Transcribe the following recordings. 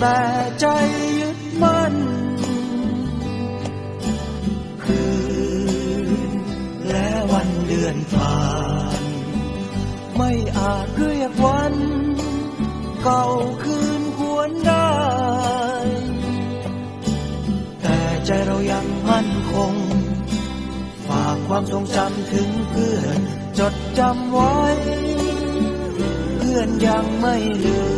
แต่ใจยึดมั่น คืนและวันเดือนผ่าน ไม่อาจเรียกวัน เก่าคืนควรได้ แต่ใจเรายังมั่นคง ฝากความทรงจำถึงเพื่อน จดจำไว้ เพื่อนยังไม่ลืม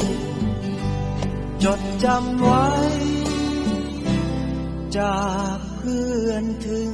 จดจำไว้ จากเพื่อนถึง